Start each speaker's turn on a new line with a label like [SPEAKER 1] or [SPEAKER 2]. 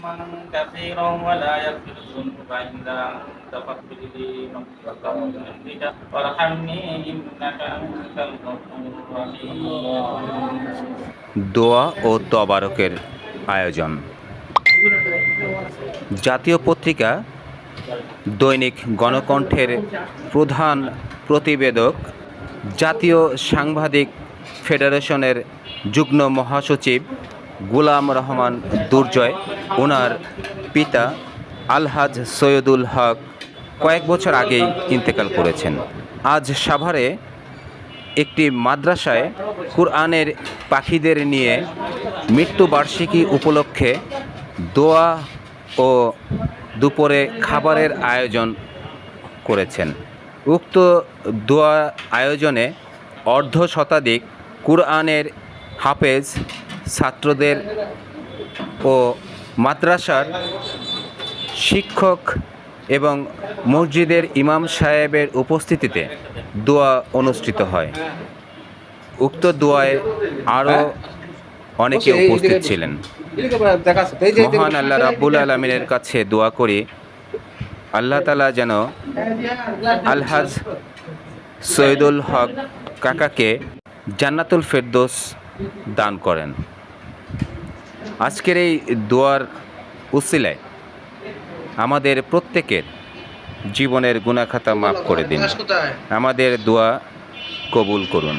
[SPEAKER 1] علما كثيرا ولا يغفر الذنوب إلا أنت فاغفر لي مغفرة من عندك وارحمني إنك أنت الغفور الرحيم
[SPEAKER 2] দোয়া ও তবারকের আয়োজন জাতীয় পত্রিকা দৈনিক গণকণ্ঠের প্রধান প্রতিবেদক জাতীয় সাংবাদিক ফেডারেশনের যুগ্ম মহাসচিব গোলাম রহমান দুর্জয় ওনার পিতা আলহাজ সৈয়দুল হক কয়েক বছর আগেই ইন্তেকাল করেছেন। আজ সাভারে একটি মাদ্রাসায় কুরআনের পাখিদের নিয়ে মৃত্যুবার্ষিকী উপলক্ষে দোয়া ও দুপুরে খাবারের আয়োজন করেছেন। উক্ত দোয়া আয়োজনে অর্ধ শতাধিক কুরআনের হাফেজ ছাত্রদের ও মাদ্রাসার শিক্ষক এবং মসজিদের ইমাম সাহেবের উপস্থিতিতে দোয়া অনুষ্ঠিত হয়। উক্ত দোয়ায় আরও অনেকে উপস্থিত ছিলেন। মহান আল্লাহ রাব্বুল আলমিনের কাছে দোয়া করি আল্লাহ তালা যেন আলহাজ সৈয়দুল হক কাকাকে জান্নাতুল ফেরদোস দান করেন। আজকের এই দোয়ার উসিলায় আমাদের প্রত্যেকের জীবনের গুণাখাতা মাফ করে দিন আমাদের দোয়া কবুল করুন